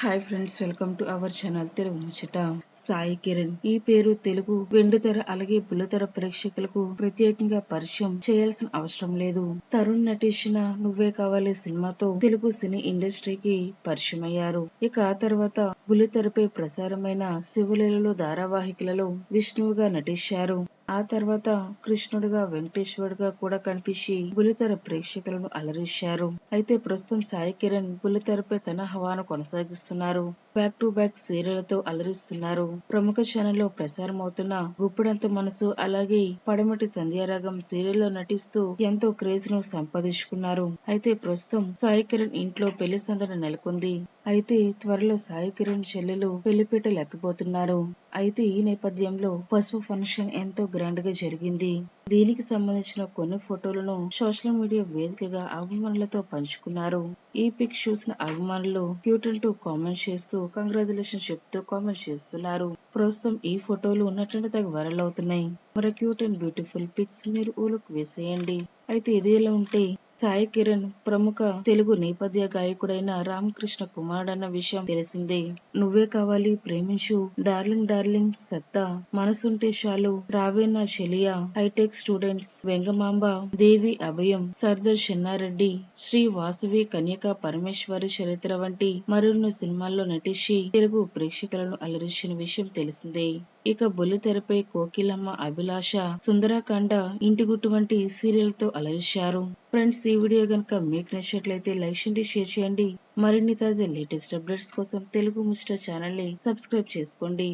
Hi friends welcome to our channel Telugu Muchchata Sai Kiran ఈ పేరు తెలుగు వెండితెర అలాగే బుల్లతెర ప్రేక్షకులకు ప్రత్యేకంగా పరిచయం చేయాల్సిన అవసరం లేదు. తరుణ్ నటించిన నువ్వే కావాలి సినిమాతో తెలుగు సినీ ఇండస్ట్రీకి పరిచయం అయ్యారు ఇక ఆ తర్వాత బుల్లితెరపై ప్రసారమైన శివలీలలో ధారావాహికలలో విష్ణువుగా నటించారు. ఆ తర్వాత కృష్ణుడిగా వెంకటేశ్వరుడుగా కూడా కనిపించి బుల్లితెర ప్రేక్షకులను అలరించారు. అయితే ప్రస్తుతం సాయి కిరణ్ బుల్లితెరపై తన హవాను కొనసాగిస్తున్నారు. బ్యాక్ టు బ్యాక్ సీరియళ్ళతో అలరిస్తున్నారు. ప్రముఖ ఛానల్లో ప్రసారం అవుతున్న గుప్పుడంత మనసు అలాగే పడమటి సంధ్యారాగం సీరియల్లో నటిస్తూ ఎంతో క్రేజ్ను సంపాదించుకున్నారు. అయితే ప్రస్తుతం సాయి కిరణ్ ఇంట్లో పెళ్ళి సందడి నెలకొంది. అయితే త్వరలో సాయి కిరణ్ చెల్లెలు పెళ్ళిపీట లెక్కబోతున్నారు అయితే ఈ నేపథ్యంలో పసుపు ఫంక్షన్ ఎంతో గ్రాండ్గా జరిగింది. దీనికి సంబంధించిన కొన్ని ఫోటోలను సోషల్ మీడియా వేదికగా అభిమానులతో పంచుకున్నారు. ఈ పిక్ చూసిన అభిమానులు క్యూట్ టు కామెంట్ చేస్తూ కంగ్రాచులేషన్ చెప్తూ కామెంట్ చేస్తున్నారు. ప్రస్తుతం ఈ ఫోటోలు ఉన్నటువంటి తగ్గ వైరల్ అవుతున్నాయి. మరి క్యూట్ అండ్ బ్యూటిఫుల్ పిక్స్ మీరు ఊలకు వేసేయండి. అయితే ఇది ఉంటే సాయి కిరణ్ ప్రముఖ తెలుగు నేపథ్య గాయకుడైన రామకృష్ణ కుమార్ అన్న విషయం తెలిసిందే. నువ్వే కావాలి ప్రేమించు. డార్లింగ్ డార్లింగ్ సత్తా. మనసుంటే చాలు. రావేనా చెలియా హైటెక్ స్టూడెంట్స్ వెంగమాంబ దేవి అభయం సర్దార్ చెన్నారెడ్డి శ్రీ వాసవి లేక పరమేశ్వరి చరిత్ర వంటి మరిన్ని సినిమాల్లో నటించి తెలుగు ప్రేక్షకులను అలరించిన విషయం తెలిసిందే. ఇక బుల్లితెరపై కోకిలమ్మ అభిలాష సుందరాకాండ ఇంటిగుట్టు వంటి సీరియల్తో అలరించారు. ఫ్రెండ్స్ ఈ వీడియో గనక మీకు నచ్చినట్లయితే లైక్ చేయండి షేర్ చేయండి. మరిన్ని తాజా లేటెస్ట్ అప్డేట్స్ కోసం తెలుగు ముస్టా ఛానల్ని సబ్స్క్రైబ్ చేసుకోండి.